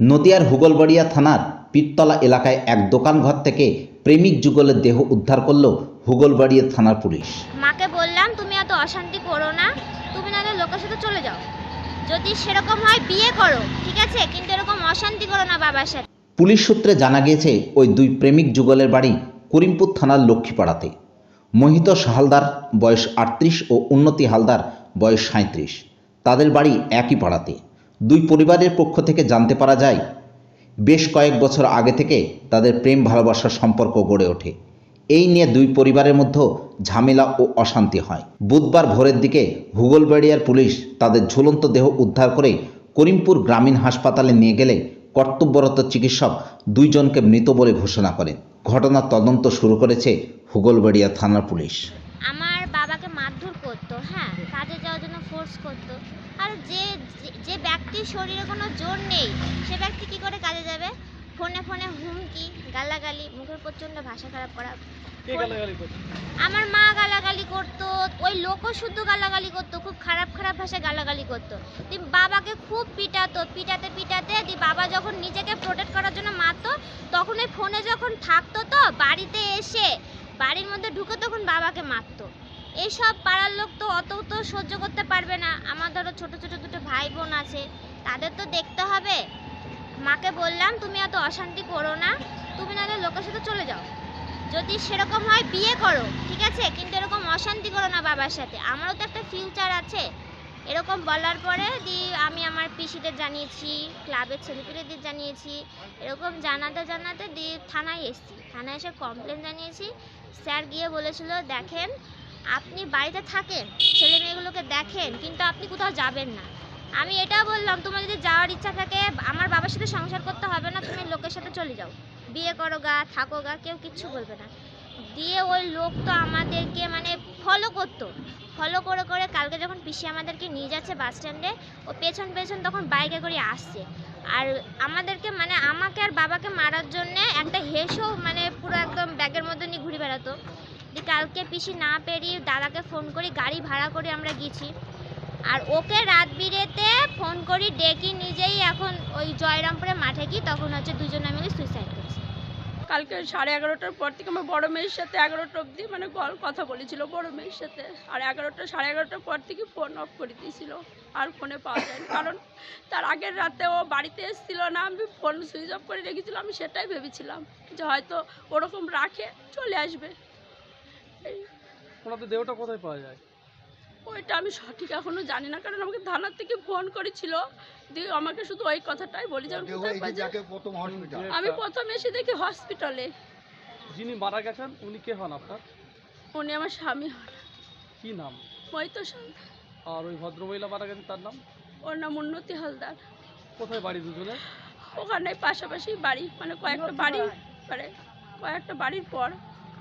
নদিয়ার হুগলবাড়িয়া থানার পীরতলা এলাকায় এক দোকান ঘর থেকে প্রেমিক যুগলের দেহ উদ্ধার করল হুগলবাড়িয়া থানার পুলিশ। মাকে বললাম তুমি এত অশান্তি করো না। তুমি নাহলে লোকের সাথে চলে যাও। যদি সেরকম হয় বিয়ে করো ঠিক আছে? কিন্তু এরকম অশান্তি করো না বাবার সাথে। পুলিশ সূত্রে জানা গিয়েছে ওই দুই প্রেমিক যুগলের বাড়ি করিমপুর থানার লক্ষ্মীপাড়াতে। মোহিত হালদার বয়স আটত্রিশ ও উন্নতি হালদার বয়স সাঁত্রিশ তাদের বাড়ি একই পাড়াতে। দুই পরিবারের পক্ষ থেকে জানতে পারা যায়, বেশ কয়েক বছর আগে থেকে তাদের প্রেম ভালোবাসার সম্পর্ক গড়ে ওঠে। এই নিয়ে দুই পরিবারের মধ্যে ঝামেলা ও অশান্তি হয়। বুধবার ভোরের দিকে হুগলবাড়িয়ার পুলিশ তাদের ঝুলন্ত দেহ উদ্ধার করে করিমপুর গ্রামীণ হাসপাতালে নিয়ে গেলে কর্তব্যরত চিকিৎসক দুইজনকে মৃত বলে ঘোষণা করেন। ঘটনার তদন্ত শুরু করেছে হুগলবাড়িয়া থানার পুলিশ আমার বাবাকে মারধর করতো হ্যাঁ কাজে যাওয়ার জন্য ফোর্স করতো আর যে যে- ব্যক্তির শরীরে কোনো জোর নেই সে ব্যক্তি কি করে কাজে যাবে? ফোনে ফোনে হুমকি গালাগালি মুখের প্রচণ্ড ভাষা খারাপ করা। আমার মা গালাগালি করতো ওই লোকও শুদ্ধ গালাগালি করতো খুব খারাপ খারাপ ভাষায় গালাগালি করতো। দিয়ে বাবাকে খুব পিটাতো পিটাতে পিটাতে দিয়ে বাবা যখন নিজেকে প্রোটেক্ট করার জন্য মারতো তখন ওই ফোনে যখন থাকতো তো বাড়িতে এসে বাড়ির মধ্যে ঢুকে তখন বাবাকে মারতো। এইসব পাড়ার লোক তো অত তো সহ্য করতে পারবে না। আমার ধরো ছোট ছোট দুটো ভাই বোন আছে। তাদের তো দেখতে হবে। মাকে বললাম, তুমি এত অশান্তি করো না। তুমি নাহলে লোকের সাথে চলে যাও। যদি সেরকম হয় বিয়ে করো, ঠিক আছে? কিন্তু এরকম অশান্তি করো না বাবার সাথে। আমারও তো একটা ফিউচার আছে। এরকম বলার পরে দি, আমি আমার পিসিদের জানিয়েছি, ক্লাবের ছেলেপিলেদের জানিয়েছি। এরকম জানাতে জানাতে দি, থানায় এসেছি। থানায় এসে কমপ্লেন জানিয়েছি। স্যার গিয়ে বলেছিল, দেখেন আপনি বাড়িতে থাকেন, ছেলে মেয়েগুলোকে দেখেন, কিন্তু আপনি কোথাও যাবেন না। আমি এটা বললাম, তোমার যদি যাওয়ার ইচ্ছা থাকে, আমার বাবার সাথে সংসার করতে হবে না, তুমি লোকের সাথে চলে যাও। বিয়ে করো গা, থাকো গা, কেউ কিচ্ছু বলবে না। দিয়ে ওই লোক তো আমাদেরকে মানে ফলো করতো। ফলো করে করে কালকে যখন পিসি আমাদেরকে নিয়ে যাচ্ছে বাস স্ট্যান্ডে ও পেছন পেছন তখন বাইকে করে আসছে। আর আমাদেরকে মানে আমাকে আর বাবাকে মারার জন্যে একটা হেসও মানে পুরো একদম ব্যাগের মধ্যে নিয়ে ঘুরে বেড়াতো। দিয়ে কালকে পিসি না পেরিয়ে দাদাকে ফোন করি, গাড়ি ভাড়া করে আমরা গেছি। আর ওকে রাত বিরেতে ফোন করি, ডেকে নিজেই এখন ওই জয়রামপুরে মাঠে গিয়ে তখন হচ্ছে দুজনে মিলে সুইসাইড করেছে। কালকে সাড়ে এগারোটার পর থেকে আমার বড় মেয়ের সাথে এগারোটা অবধি মানে কল কথা বলেছিল বড় মেয়ের সাথে। আর এগারোটা, সাড়ে এগারোটার পর থেকে ফোন অফ করে দিয়েছিল, আর ফোনে পাওয়া যায়নি। কারণ তার আগের রাতে ও বাড়িতে এসেছিল না, আমি ফোন সুইচ অফ করে রেখেছিলাম আমি সেটাই ভেবেছিলাম যে হয়তো ওরকম রাখে চলে আসবে। ওনাদের দেহটা কোথায় পাওয়া যায়? ওইটা আমি সঠিক এখনও জানি না কারণ আমাকে থানার থেকে ফোন করেছিল। দিয়ে আমাকে শুধু ওই কথাটাই বলি যে আমি কোথায় পাওয়া যায়। প্রথম আমি প্রথম এসে দেখি হসপিটালে যিনি মারা গেছেন উনি কে হন আপনার? উনি আমার স্বামী হন। কি নাম? ওই তো আর ওই ভদ্রমহিলা মারা গেছেন তার নাম? ওর নাম উন্নতি হালদার। কোথায় বাড়ি দুজনে? ওখানে পাশাপাশি বাড়ি মানে কয়েকটা বাড়ি মানে কয়েকটা বাড়ির পর।